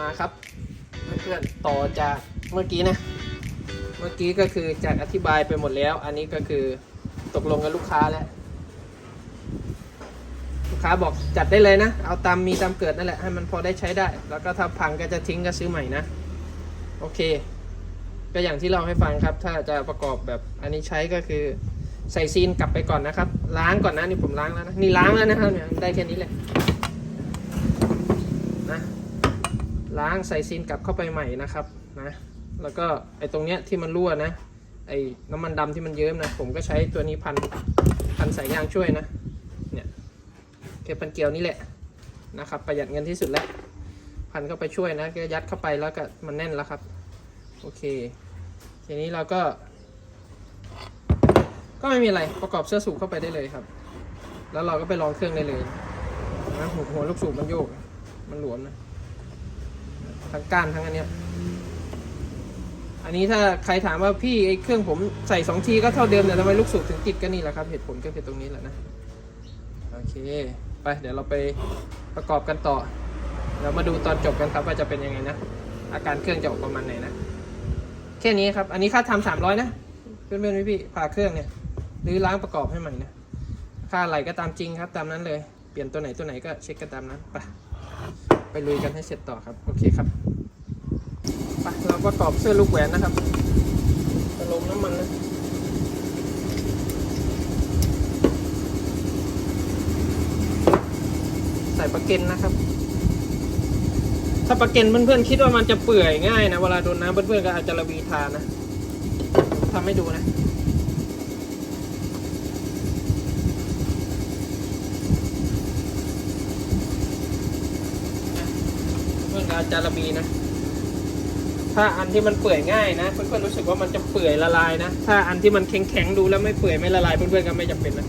มาครับ เพื่อนๆต่อจากเมื่อกี้นะ เมื่อกี้ก็คือจากอธิบายไปหมดแล้ว อันนี้ก็คือตกลงกับลูกค้าแล้วลูกค้าบอกจัดได้เลยนะ เอาตามมีตามเกิดนั่นแหละให้มันพอได้ใช้ได้ แล้วก็ถ้าพังก็จะทิ้งก็ซื้อใหม่นะ โอเค ก็อย่างที่เราให้ฟังครับ ถ้าจะประกอบแบบอันนี้ใช้ก็คือใส่ซีนกลับไปก่อนนะครับ ล้างก่อนนะนี่ผมล้างแล้วนะนี่ล้างแล้วนะครับเนี่ยได้แค่นี้แหละนะ ล้างใส่ซีนกลับเข้าไปใหม่นะครับนะแล้วก็ไอ้ตรงเนี้ยที่มันรั่วนะไอ้น้ำมันดำที่มันเยิ้มนะผมก็ใช้ตัวนี้พันพันสายยางช่วยนะเนี่ยเก็บพันเกลียวนี่แหละนะครับประหยัดเงินที่สุดแล้วพันเข้าไปช่วยนะก็ยัดเข้าไปแล้วก็มันแน่นแล้วครับโอเค ทีนี้เราก็ ก็ไม่มีอะไรประกอบเสื้อสูบเข้าไปได้เลยครับ แล้วเราก็ไปลองเครื่องได้เลยนะหัวหัวลูกสูบมันโยกมันหลวมนะ ทั้งก้านทั้งอันเนี้ย อันนี้ถ้าใครถามว่าพี่ไอ้เครื่องผมใส่สองทีก็เท่าเดิมแต่ทำไมลูกสูบถึงติดก็นี่แหละครับ เหตุผลก็คือตรงนี้แหละนะ โอเค ไปเดี๋ยวเราไปประกอบกันต่อ เรามาดูตอนจบกันครับว่าจะเป็นยังไงนะ อาการเครื่องจะออกประมาณไหนนะ แค่นี้ครับ อันนี้ค่าทำสามร้อยนะ เพื่อนๆพี่ๆผ่าเครื่องเนี่ยหรือล้างประกอบให้ใหม่นะ ค่าอะไรก็ตามจริงครับตามนั้นเลย เปลี่ยนตัวไหนตัวไหนก็เช็คกันตามนั้นไป ไปลุยกันให้เสร็จต่อครับ โอเคครับไปเราประกอบเสื้อลูกแหวนนะครับจะลงน้ำมันนะใส่ปลาเก็นนะครับ ถ้าปลาเก็นเพื่อนๆคิดว่ามันจะเปื่อยง่ายนะ เวลาโดนน้ำเพื่อนๆก็อาจจะระวีทานนะทำให้ดูนะ เพื่อนก็อาจจะระบีนะ ถ้าอันที่มันเปื่อยง่ายนะเพื่อนๆรู้สึกว่ามันจะเปื่อยละลายนะ ถ้าอันที่มันแข็งๆดูแล้วไม่เปื่อยไม่ละลายเพื่อนๆก็ไม่จำเป็นนะ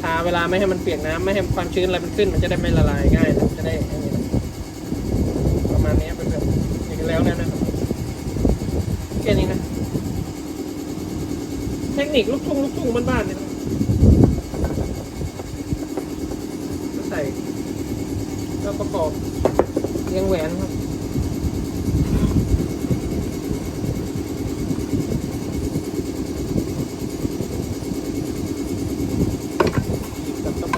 ทาเวลาไม่ให้มันเปียกน้ำไม่ให้ความชื้นอะไรมันขึ้น มันจะได้ไม่ละลายง่ายนะจะได้ประมาณนี้เป็นแบบอีกแล้วนะนะครับแค่นี้นะ เทคนิคลูกทุ่งลูกทุ่งบ้านๆเนี่ยนะก็ใส่แล้ว ประกอบเรียงแหวนครับจับเข้าไป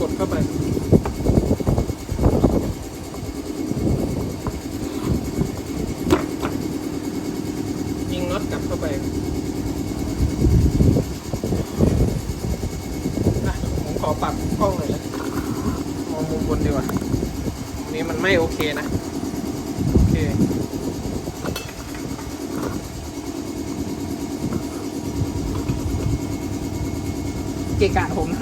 กดเข้าไป ยิงน็อตกลับเข้าไปอะผมขอปรับกล้องหน่อยนะมองมุมบนดีกว่าอันนี้มันไม่โอเคนะ โอเค เกะ ก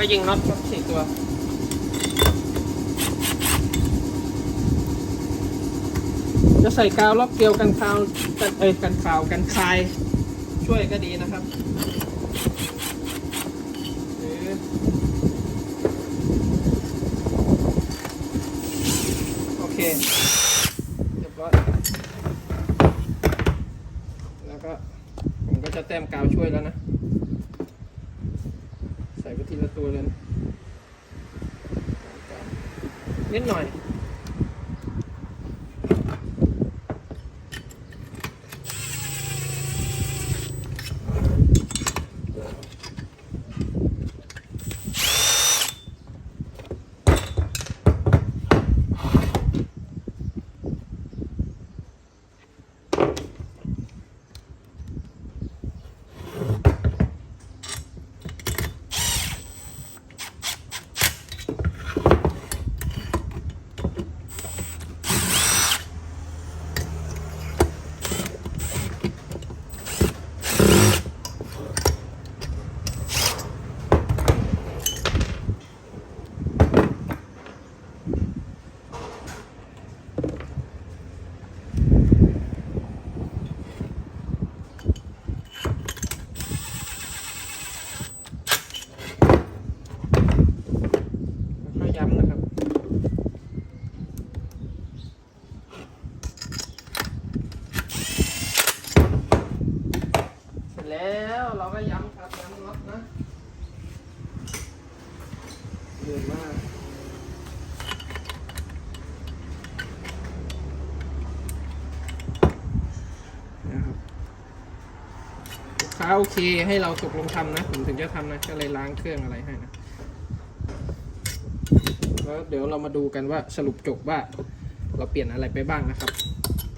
็ยิงน็อตครับสี่ตัวจะใส่กาวล็อกเกลียวกันคาวกันเอ้ยกันคาวกันคาย ช่วยก็ดีนะครับหรือโอ เคเรียบร้อยแล้วก็ผมก็จะแต้มกาวช่วยแล้วนะ ใส่ไปทีละตัวเลยนิดหน่อย โอเคให้เราตกลงทำนะ ผมถึงจะทำนะ ก็เลยล้างเครื่องอะไรให้นะ แล้วเดี๋ยวเรามาดูกันว่าสรุปจบว่า เราเปลี่ยนอะไรไปบ้างนะครับ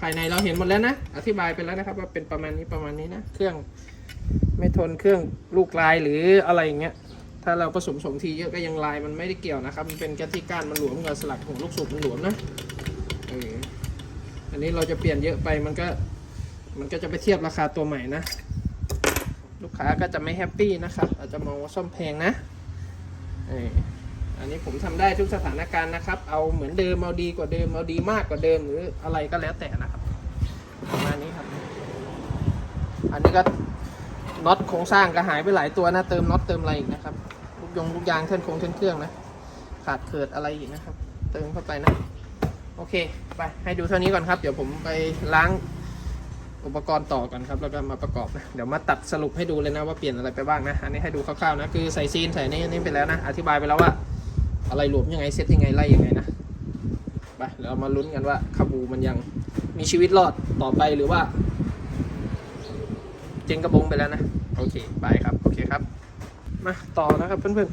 ภายในเราเห็นหมดแล้วนะ อธิบายไปแล้วนะครับ ว่าเป็นประมาณนี้ประมาณนี้นะ เครื่องไม่ทนเครื่องลูกลายหรืออะไรอย่างเงี้ย ถ้าเราผสมสมทีเยอะก็ยังลายมันไม่ได้เกี่ยวนะครับ มันเป็นแค่ที่ก้านมันหลวมกับสลักหัวลูกสูบมันหลวมนะเอออันนี้เราจะเปลี่ยนเยอะไปมันก็มันก็จะไปเทียบราคาตัวใหม่นะ ลูกค้าก็จะไม่แฮปปี้นะครับ อาจจะมองว่าซ่อมแพงนะเอออันนี้ผมทำได้ทุกสถานการณ์นะครับ เอาเหมือนเดิม เอาดีกว่าเดิม เอาดีมากกว่าเดิมหรืออะไรก็แล้วแต่นะครับ ประมาณนี้ครับ อันนี้ก็น็อตโครงสร้างก็หายไปหลายตัวนะ เติมน็อตเติมอะไรอีกนะครับลูกยงลูกยางเท่นโครงเท่นเครื่องนะ ขาดเกิดอะไรอีกนะครับ เติมเข้าไปนะ โอเค ไป ให้ดูเท่านี้ก่อนครับ เดี๋ยวผมไปล้าง อุปกรณ์ต่อก่อนครับ แล้วก็มาประกอบนะ เดี๋ยวมาตัดสรุปให้ดูเลยนะว่าเปลี่ยนอะไรไปบ้างนะ อันนี้ให้ดูคร่าวๆนะ คือใส่ซีนใส่นี่นี่ไปแล้วนะ อธิบายไปแล้วว่า อะไรหลวมยังไงเซตยังไงไล่ยังไงนะไปเดี๋ยวเรามาลุ้นกันว่าคาบูมันยังมีชีวิตรอดต่อไปหรือว่า เจงกระบงไปแล้วนะ โอเคไปครับ โอเคครับ มาต่อนะครับเพื่อน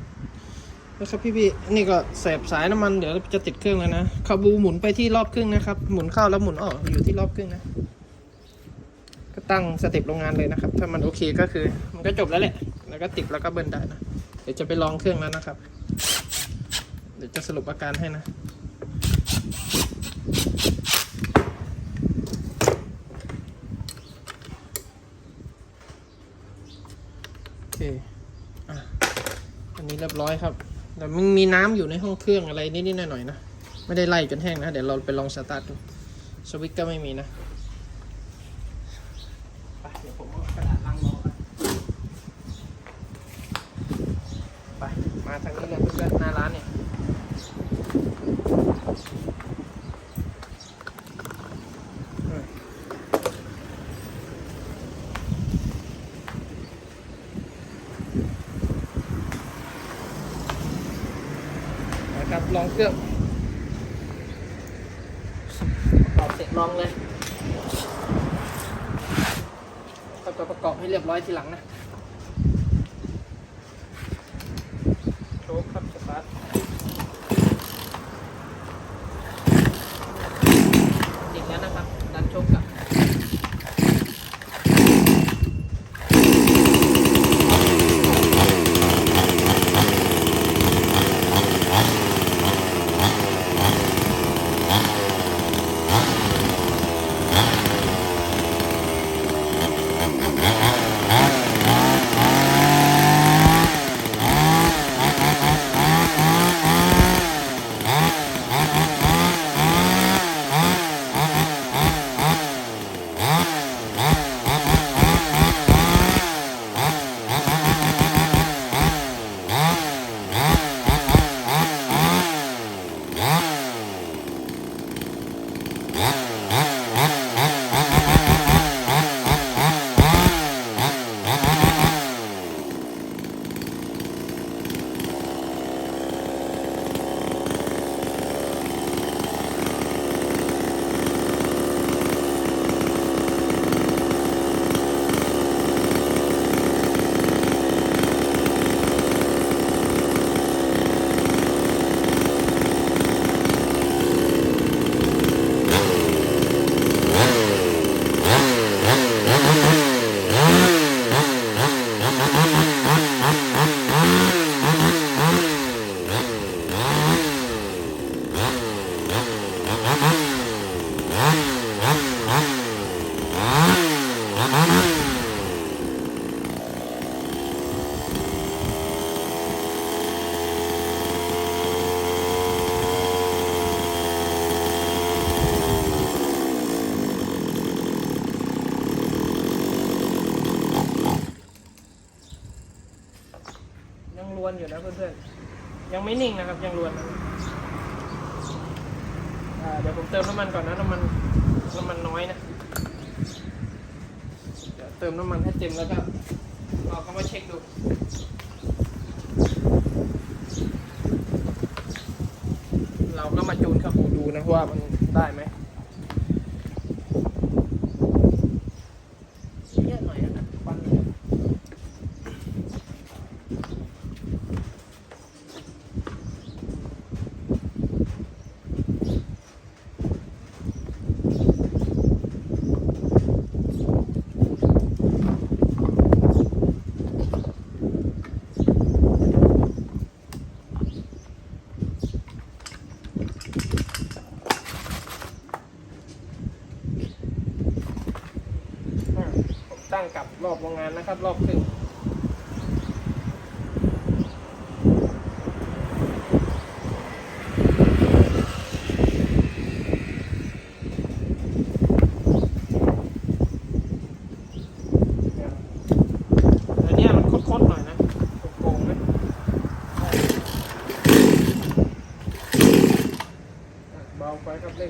ๆนะครับพี่ๆนี่ก็เสียบสายน้ำมันเดี๋ยวจะติดเครื่องแล้วนะคาบูหมุนไปที่รอบครึ่งนะครับ หมุนเข้าแล้วหมุนออกอยู่ที่รอบครึ่งนะ ตั้งสเต็ปโรงงานเลยนะครับ ถ้ามันโอเคก็คือมันก็จบแล้วแหละ แล้วก็ติดแล้วก็เบิร์นได้นะ เดี๋ยวจะไปลองเครื่องแล้วนะครับ เดี๋ยวจะสรุปอาการให้นะโอเคอะอันนี้เรียบร้อยครับ แต่มันมีน้ำอยู่ในห้องเครื่องอะไรนิดๆหน่อยๆนะ ไม่ได้ไล่จนแห้งนะ เดี๋ยวเราไปลองสตาร์ทดูสวิตช์ก็ไม่มีนะ ไปเดี๋ยวผมเอากระดาษล้างรอกันไป มาทางนี้เลยเพื่อนๆหน้าร้านเนี่ยอืมนะครับลองเครื่องประก อบเสร็จลองเลยก็จะประกอบให้เรียบร้อยทีหลังนะ เพื่อนๆ ยังไม่นิ่งนะครับ ยังรวนนะเดี๋ยวผมเติมน้ำมันก่อนนะน้ำมันน้ำมันน้อยนะเดี๋ยวเติมน้ำมันให้เต็มแล้วก็เราก็มาเช็คดูเราก็มาจูนครับูดูนะว่ามันได้ไหม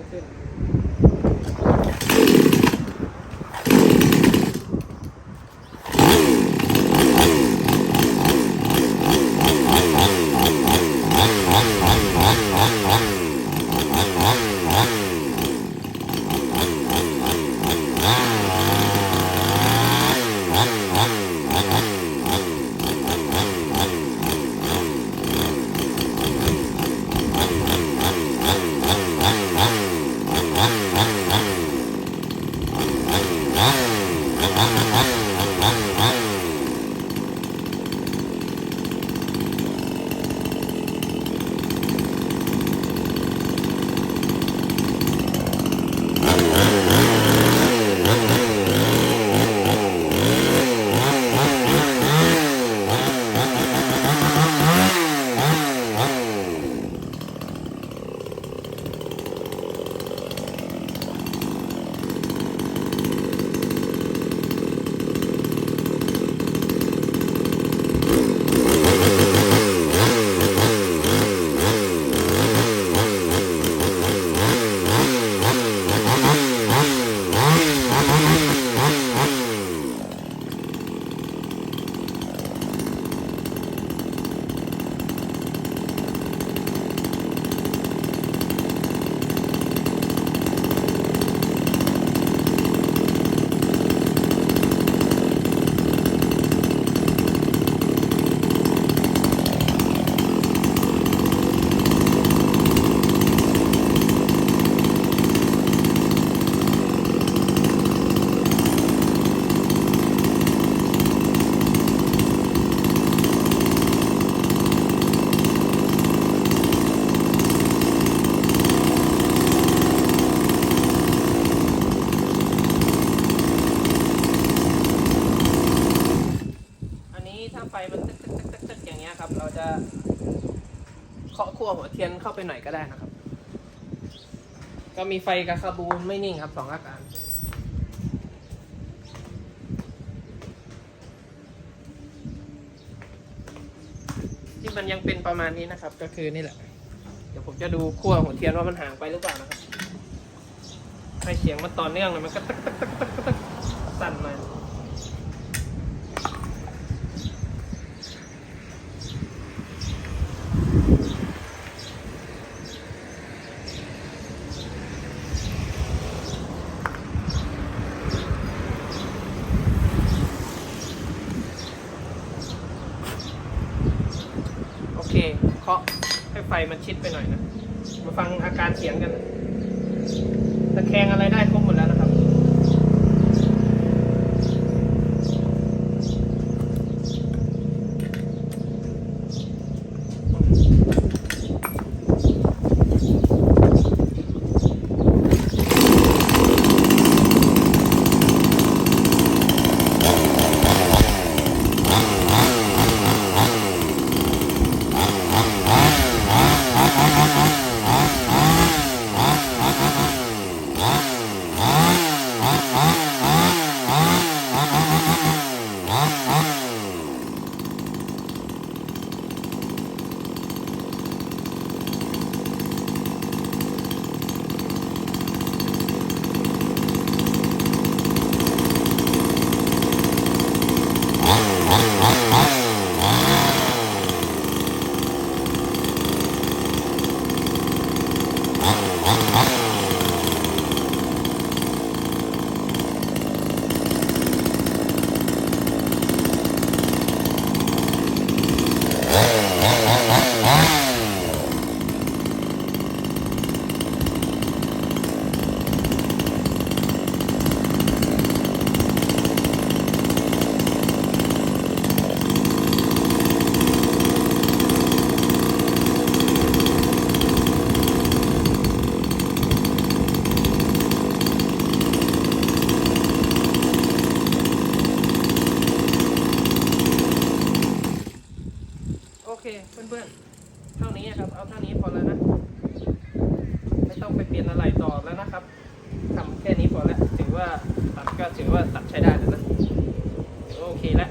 บ ไฟมันตึกตึกตึกตึกตึกอย่างเงี้ยครับ เราจะเคาะขั้วหัวเทียนเข้าไปหน่อยก็ได้นะครับ ก็มีไฟกับคาบูนไม่นิ่งครับสองอาการที่มันยังเป็นประมาณนี้นะครับ ก็คือนี่แหละ เดี๋ยวผมจะดูขั้วหัวเทียนว่ามันห่างไปหรือเปล่านะครับให้เสียงมันต่อเนื่องเลยมันก็ตึกตึกตึกตึกตึกสั่นมา โอเค เคาะให้ไฟ มันชิดไปหน่อยนะ มาฟังอาการเสียงกัน ตะแคงอะไรได้ครบหมดแล้วนะครับ โเพื่อนๆ เท่านี้ครับ เอาเท่านี้พอแล้วนะ ไม่ต้องไปเปลี่ยนอะไรต่อแล้วนะครับทำแค่นี้พอแล้ว ถือว่าตัดก็ถือว่าตัดใช้ได้แล้วนะถือว่าโอเคแล้ว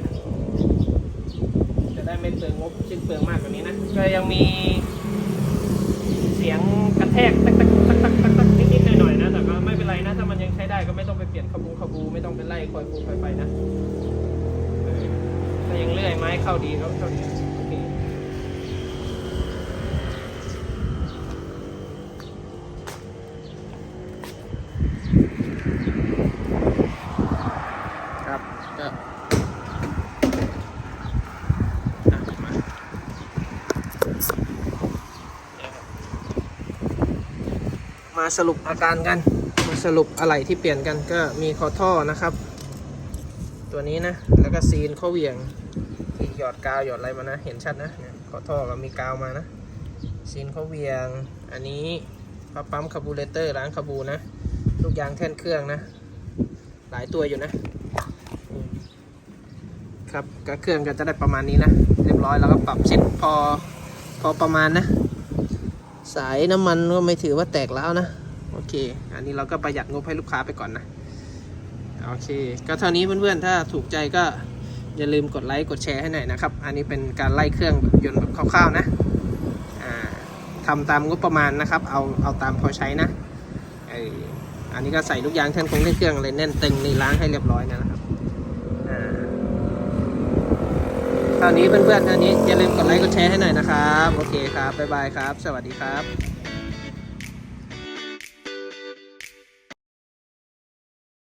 จะ ได้ไม่เปลืองงบชิ้นเปลืองมากกว่านี้นะ ก็ยังมีเสียงกระแทกตักตักตักตักตักตักนิดๆหน่อยๆนะ แต่ก็ไม่เป็นไรนะ ถ้ามันยังใช้ได้ก็ไม่ต้องไปเปลี่ยนขบูขบูไม่ต้องไปไล่คอยฟูคอยไปนะถ้ายังเลื่อยไม้เข้าดีก็เข้าดี มาสรุปอาการกัน มาสรุปอะไรที่เปลี่ยนกันก็มีคอท่อนะครับ ตัวนี้นะ แล้วก็ซีนข้อเหวี่ยงที่หยอดกาวหยอดอะไรมานะ เห็นชัดนะคอท่อก็มีกาวมานะ ซีนข้อเหวี่ยง อันนี้พระปั๊มคาบูเรเตอร์ล้างคาบูนะ ลูกยางแท่นเครื่องนะ หลายตัวอยู่นะ ครับก็เครื่องก็จะได้ประมาณนี้นะ เรียบร้อยแล้วก็ปรับช็ดพอพอประมาณนะ สายน้ำมันก็ไม่ถือว่าแตกแล้วนะ โอเค อันนี้เราก็ประหยัดงบให้ลูกค้าไปก่อนนะ โอเค ก็เท่านี้เพื่อนๆ ถ้าถูกใจก็อย่าลืมกดไลค์กดแชร์ให้หน่อยนะครับ อันนี้เป็นการไล่เครื่องแบบยนต์แบบคร่าวๆนะอ่าทำตามงบประมาณนะครับ เอาเอาตามพอใช้นะเอออันนี้ก็ใส่ลูกยางแท่นคงแท่นเครื่องอะไรแน่นตึงนี่ล้างให้เรียบร้อยนะครับอ่า คราวนี้เพื่อนๆคราวนี้อย่าลืมกดไลค์กดแชร์ให้หน่อยนะครับ โอเคครับ บ๊ายบายครับ สวัสดีครับ